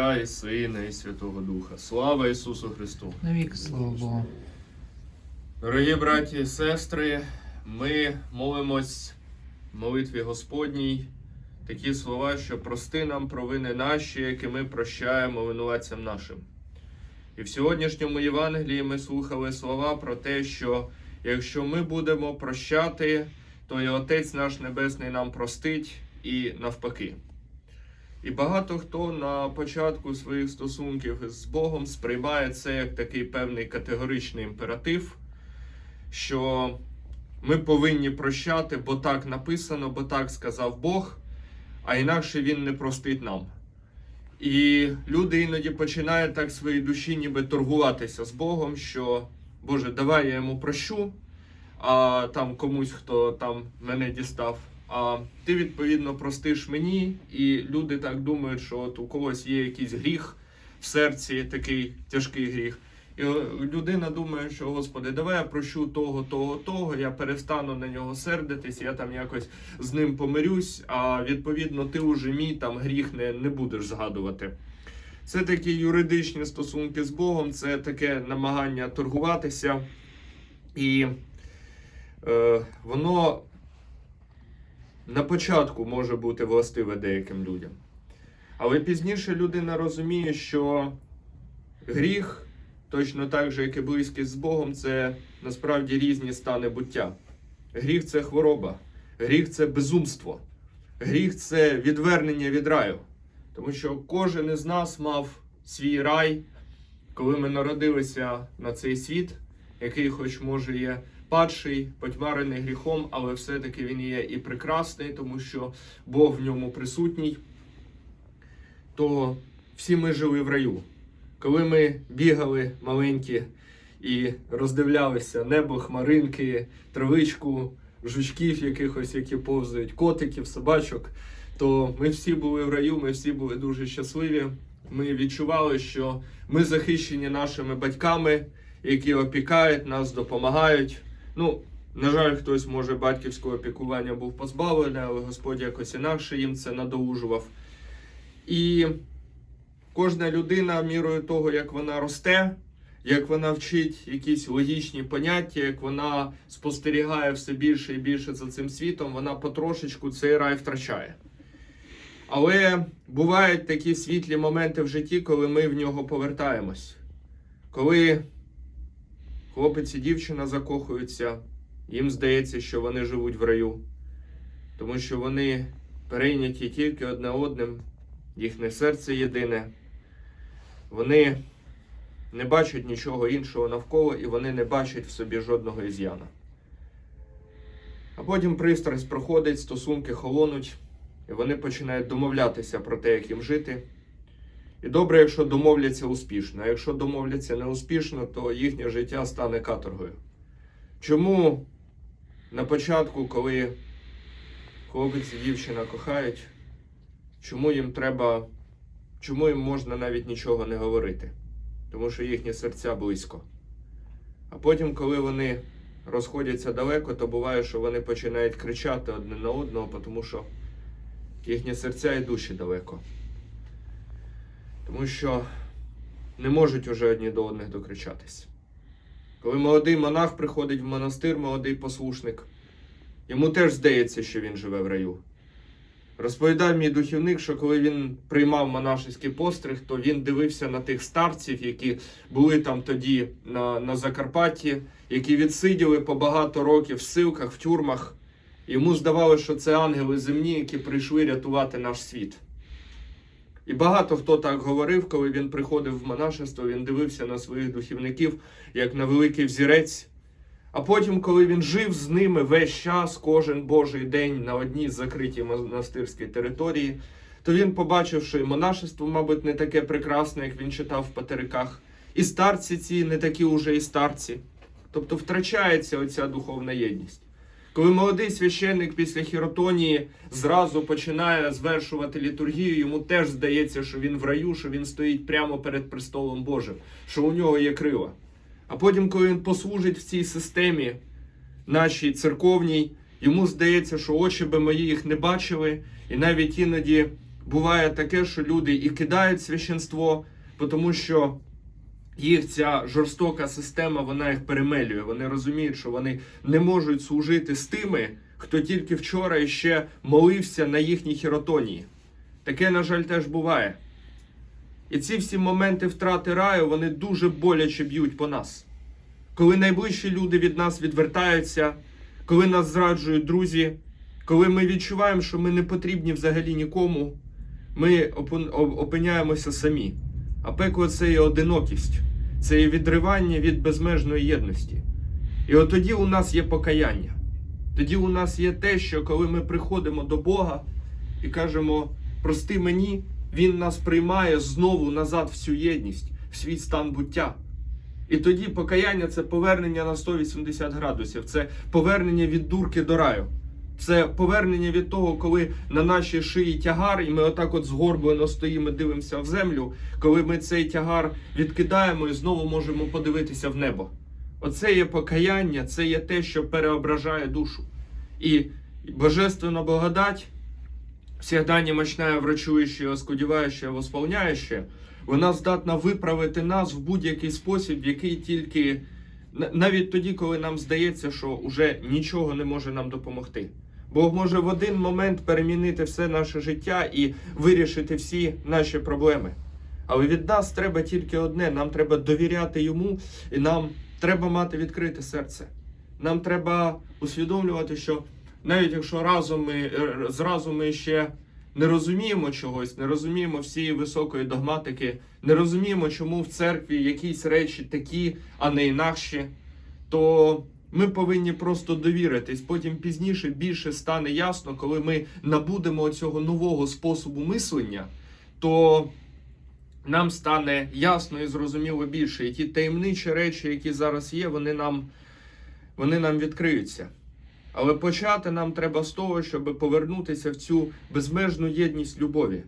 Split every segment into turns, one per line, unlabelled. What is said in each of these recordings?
Отця і Сина, і Святого Духа. Слава Ісусу Христу!
Навік слава Богу.
Дорогі браті і сестри, ми молимось в молитві Господній такі слова, що прости нам провини наші, які ми прощаємо винуватцям нашим. І в сьогоднішньому Євангелії ми слухали слова про те, що якщо ми будемо прощати, то і Отець наш Небесний нам простить і навпаки. І багато хто на початку своїх стосунків з Богом сприймає це як такий певний категоричний імператив, що ми повинні прощати, бо так написано, бо так сказав Бог, а інакше Він не простить нам. І люди іноді починають так своїй душі ніби торгуватися з Богом, що Боже, давай я йому прощу, а там комусь, хто там мене дістав. Ти відповідно простиш мені, і люди так думають, що от у когось є якийсь гріх в серці, такий тяжкий гріх. І е, людина думає, що Господи, давай я прощу того, того, того, я перестану на нього сердитись, я там якось з ним помирюсь, а відповідно ти уже мій там гріх не, не будеш згадувати. Це такі юридичні стосунки з Богом, це таке намагання торгуватися, і е, воно на початку може бути властиве деяким людям. Але пізніше людина розуміє, що гріх, точно так же, як і близькість з Богом, це насправді різні стани буття. Гріх це хвороба, гріх це безумство, гріх це відвернення від раю. Тому що кожен із нас мав свій рай, коли ми народилися на цей світ, який, хоч може, є падший, потьмарений гріхом, але все-таки він є і прекрасний, тому що Бог в ньому присутній, то всі ми жили в раю. Коли ми бігали маленькі і роздивлялися небо, хмаринки, травичку, жучків якихось, які повзають, котиків, собачок, то ми всі були в раю, ми всі були дуже щасливі. Ми відчували, що ми захищені нашими батьками, які опікають нас, допомагають. Ну, на жаль, хтось може батьківського опікування був позбавлений, але Господь якось інакше їм це надолужував. І кожна людина мірою того, як вона росте, як вона вчить якісь логічні поняття, як вона спостерігає все більше і більше за цим світом, вона потрошечку цей рай втрачає. Але бувають такі світлі моменти в житті, коли ми в нього повертаємось. Коли хлопець і дівчина закохуються, їм здається, що вони живуть в раю, тому що вони перейняті тільки одне одним, їхнє серце єдине. Вони не бачать нічого іншого навколо і вони не бачать в собі жодного із'яна. А потім пристрасть проходить, стосунки холонуть, і вони починають домовлятися про те, як їм жити. І добре, якщо домовляться успішно. А якщо домовляться неуспішно, то їхнє життя стане каторгою. Чому на початку, коли хлопець і дівчина кохають, чому їм треба, чому їм можна навіть нічого не говорити? Тому що їхні серця близько. А потім, коли вони розходяться далеко, то буває, що вони починають кричати одне на одного, тому що їхні серця і душі далеко. Тому що не можуть уже одні до одних докричатись. Коли молодий монах приходить в монастир, молодий послушник, йому теж здається, що він живе в раю. Розповідав мій духівник, що коли він приймав монашеський постриг, то він дивився на тих старців, які були там тоді на, на Закарпатті, які відсиділи по багато років в силках, в тюрмах. Йому здавалося, що це ангели земні, які прийшли рятувати наш світ. І багато хто так говорив, коли він приходив в монашество, він дивився на своїх духівників як на великий взірець. А потім, коли він жив з ними весь час, кожен божий день на одній закритій монастирській території, то він побачив, що і монашество, мабуть, не таке прекрасне, як він читав в патериках, і старці ці не такі уже і старці. Тобто втрачається оця духовна єдність. Коли молодий священник після хіротонії зразу починає звершувати літургію, йому теж здається, що він в раю, що він стоїть прямо перед престолом Божим, що у нього є крила. А потім, коли він послужить в цій системі, нашій церковній, йому здається, що очі би мої їх не бачили, і навіть іноді буває таке, що люди і кидають священство, тому що їх ця жорстока система вона їх перемелює. Вони розуміють, що вони не можуть служити з тими, хто тільки вчора ще молився на їхній хіротонії. Таке, на жаль, теж буває. І ці всі моменти втрати раю вони дуже боляче б'ють по нас. Коли найближчі люди від нас відвертаються, коли нас зраджують друзі, коли ми відчуваємо, що ми не потрібні взагалі нікому, ми опиняємося самі. А пекло це є одинокість, це є відривання від безмежної єдності. І от тоді у нас є покаяння. Тоді у нас є те, що коли ми приходимо до Бога і кажемо, прости мені, Він нас приймає знову назад в цю єдність, в свій стан буття. І тоді покаяння це повернення на 180 градусів, це повернення від дурки до раю. Це повернення від того, коли на нашій шиї тягар, і ми отак от згорблено стоїмо, дивимося в землю, коли ми цей тягар відкидаємо і знову можемо подивитися в небо. Оце є покаяння, це є те, що переображає душу. І божественна благодать, всегда немощная, врачуюча, оскудіваюча, восполняюча, вона здатна виправити нас в будь-який спосіб, який тільки на- навіть тоді, коли нам здається, що вже нічого не може нам допомогти. Бог може в один момент перемінити все наше життя і вирішити всі наші проблеми. Але від нас треба тільки одне: нам треба довіряти йому, і нам треба мати відкрите серце. Нам треба усвідомлювати, що навіть якщо разом ми е, зразу ми ще не розуміємо чогось, не розуміємо всієї високої догматики, не розуміємо, чому в церкві якісь речі такі, а не інакші, то ми повинні просто довіритись. Потім пізніше більше стане ясно, коли ми набудемо цього нового способу мислення, то нам стане ясно і зрозуміло більше. І ті таємничі речі, які зараз є, вони нам, вони нам відкриються. Але почати нам треба з того, щоб повернутися в цю безмежну єдність любові.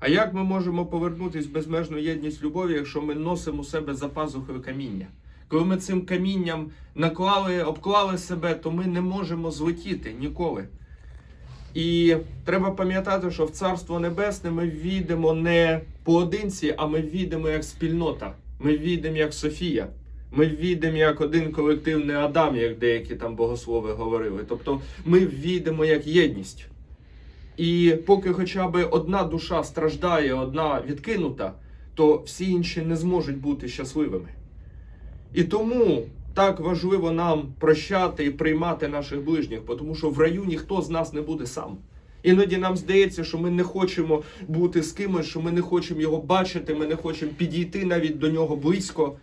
А як ми можемо повернутися в безмежну єдність любові, якщо ми носимо у себе за пазухою каміння? Коли ми цим камінням наклали, обклали себе, то ми не можемо злетіти ніколи. І треба пам'ятати, що в Царство Небесне ми війдемо не поодинці, а ми війдемо як спільнота. Ми війдемо як Софія. Ми війдемо як один колектив, не Адам, як деякі там богослови говорили. Тобто ми війдемо як єдність. І поки хоча б одна душа страждає, одна відкинута, то всі інші не зможуть бути щасливими. І тому так важливо нам прощати і приймати наших ближніх, тому що в раю ніхто з нас не буде сам. Іноді нам здається, що ми не хочемо бути з кимось, що ми не хочемо його бачити, ми не хочемо підійти навіть до нього близько.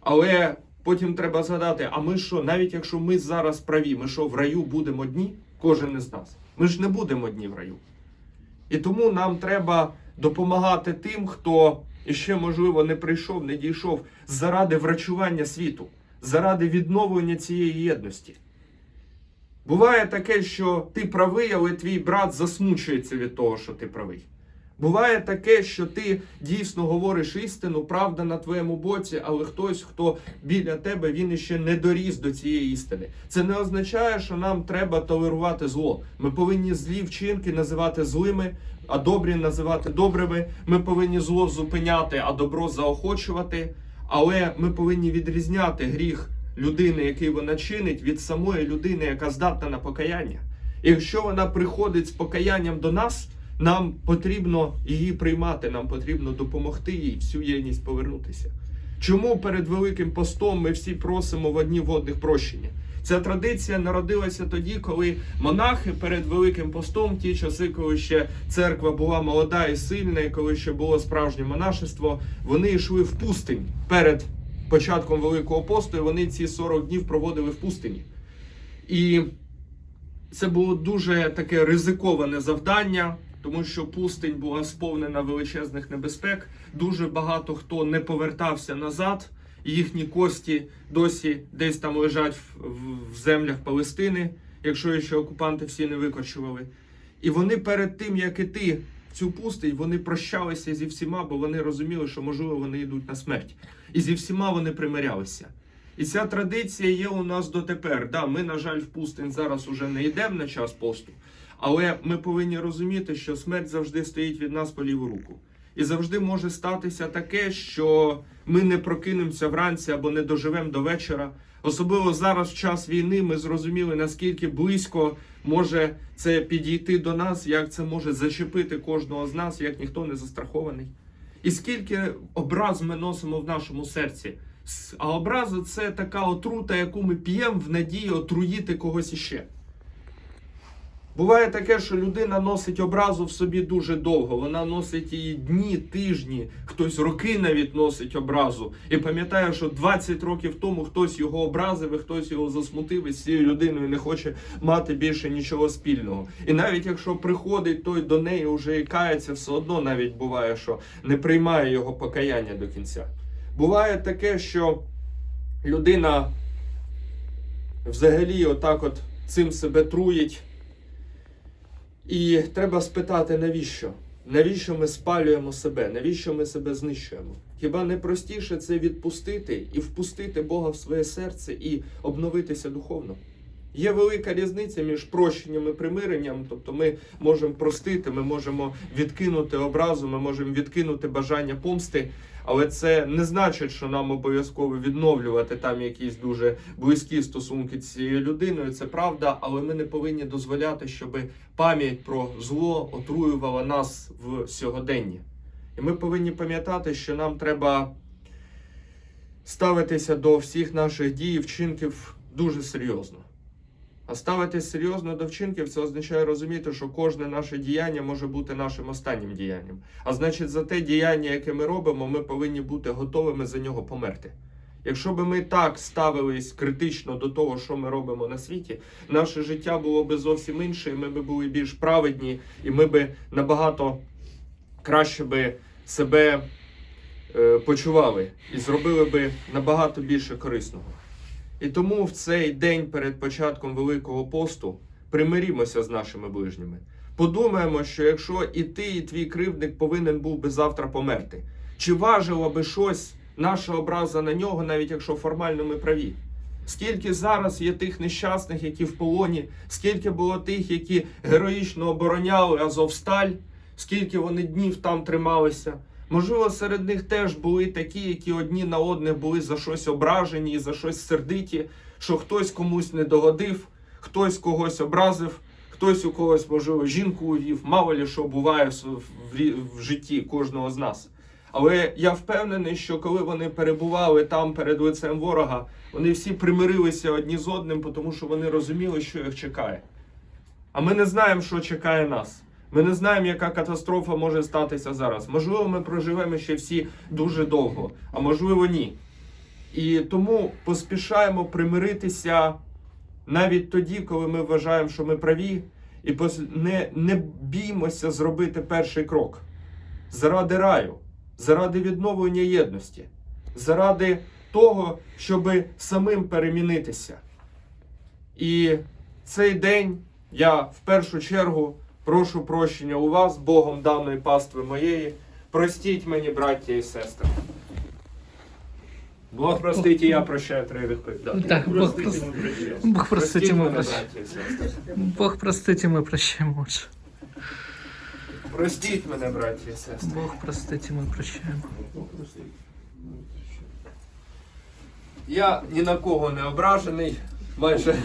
Але потім треба згадати: а ми що, навіть якщо ми зараз праві, ми що в раю будемо одні? Кожен із нас. Ми ж не будемо одні в раю. І тому нам треба допомагати тим, хто іще, можливо, не прийшов, не дійшов заради врачування світу, заради відновлення цієї єдності. Буває таке, що ти правий, але твій брат засмучується від того, що ти правий. Буває таке, що ти дійсно говориш істину, правда на твоєму боці, але хтось, хто біля тебе, він іще не доріс до цієї істини. Це не означає, що нам треба толерувати зло. Ми повинні злі вчинки називати злими, а добрі називати добрими. Ми повинні зло зупиняти, а добро заохочувати. Але ми повинні відрізняти гріх людини, який вона чинить, від самої людини, яка здатна на покаяння. І якщо вона приходить з покаянням до нас, нам потрібно її приймати, нам потрібно допомогти їй всю єдність повернутися. Чому перед Великим постом ми всі просимо в одні водних прощення? Ця традиція народилася тоді, коли монахи перед Великим постом, ті часи, коли ще церква була молода і сильна, і коли ще було справжнє монашество, вони йшли в пустинь перед початком Великого посту, і вони ці 40 днів проводили в пустині. І це було дуже таке ризиковане завдання, тому що пустинь була сповнена величезних небезпек. Дуже багато хто не повертався назад. Їхні кості досі десь там лежать в, землях Палестини, якщо ще окупанти всі не викочували. І вони перед тим, як іти в цю пустинь, вони прощалися зі всіма, бо вони розуміли, що можливо вони йдуть на смерть. І зі всіма вони примирялися. І ця традиція є у нас дотепер. Да, ми, на жаль, в пустинь зараз уже не йдемо на час посту, Але ми повинні розуміти, що смерть завжди стоїть від нас по ліву руку. І завжди може статися таке, що ми не прокинемося вранці або не доживемо до вечора. Особливо зараз, в час війни, ми зрозуміли, наскільки близько може це підійти до нас, як це може зачепити кожного з нас, як ніхто не застрахований. І скільки образ ми носимо в нашому серці. А образа це така отрута, яку ми п'ємо в надії отруїти когось іще. Буває таке, що людина носить образу в собі дуже довго. Вона носить її дні, тижні, хтось роки навіть носить образу. І пам'ятає, що 20 років тому хтось його образив, і хтось його засмутив, і з цією людиною не хоче мати більше нічого спільного. І навіть якщо приходить той до неї вже і кається, все одно навіть буває, що не приймає його покаяння до кінця. Буває таке, що людина взагалі отак от цим себе труїть. І треба спитати, навіщо? Навіщо ми спалюємо себе? Навіщо ми себе знищуємо? Хіба не простіше це відпустити і впустити Бога в своє серце і обновитися духовно? Є велика різниця між прощенням і примиренням. Тобто ми можемо простити, ми можемо відкинути образу, ми можемо відкинути бажання помсти, але це не значить, що нам обов'язково відновлювати там якісь дуже близькі стосунки з цією людиною. Це правда, але ми не повинні дозволяти, щоб пам'ять про зло отруювала нас в сьогоденні. І ми повинні пам'ятати, що нам треба ставитися до всіх наших дій і вчинків дуже серйозно. А ставитись серйозно до вчинків це означає розуміти, що кожне наше діяння може бути нашим останнім діянням. А значить, за те діяння, яке ми робимо, ми повинні бути готовими за нього померти. Якщо би ми так ставились критично до того, що ми робимо на світі, наше життя було би зовсім інше, і ми би були більш праведні, і ми би набагато краще би себе е, почували і зробили би набагато більше корисного. І тому в цей день перед початком Великого посту примирімося з нашими ближніми. Подумаємо, що якщо і ти, і твій кривдник повинен був би завтра померти, чи важила би щось наша образа на нього, навіть якщо формально ми праві? Скільки зараз є тих нещасних, які в полоні, скільки було тих, які героїчно обороняли Азовсталь, скільки вони днів там трималися. Можливо, серед них теж були такі, які одні на одних були за щось ображені, і за щось сердиті, що хтось комусь не догодив, хтось когось образив, хтось у когось, можливо, жінку увів, мало ли що буває в житті кожного з нас. Але я впевнений, що коли вони перебували там перед лицем ворога, вони всі примирилися одні з одним, тому що вони розуміли, що їх чекає. А ми не знаємо, що чекає нас. Ми не знаємо, яка катастрофа може статися зараз. Можливо, ми проживемо ще всі дуже довго, а можливо, ні. І тому поспішаємо примиритися навіть тоді, коли ми вважаємо, що ми праві, і не, не біймося зробити перший крок заради раю, заради відновлення єдності, заради того, щоб самим перемінитися. І цей день я в першу чергу прошу прощення у вас, Богом даної пастви моєї. Простіть мені, браття і сестри. Бог простить, і я прощаю, треба відповідати.
Так, Бог, прос... Бог простить, и мы
мене,
прощаем.
браття і сестри.
Бог простить, и мы прощаем лучше.
Простіть мене, браття і сестри.
Бог простить, и мы прощаем.
Я ні на кого не ображений. Майже,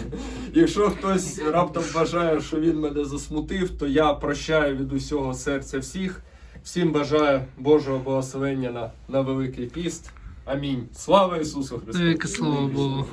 якщо хтось раптом вважає, що він мене засмутив, то я прощаю від усього серця всіх. Всім бажаю Божого благословення на, на Великий піст. Амінь. Слава Ісусу Христу!
Слава Богу.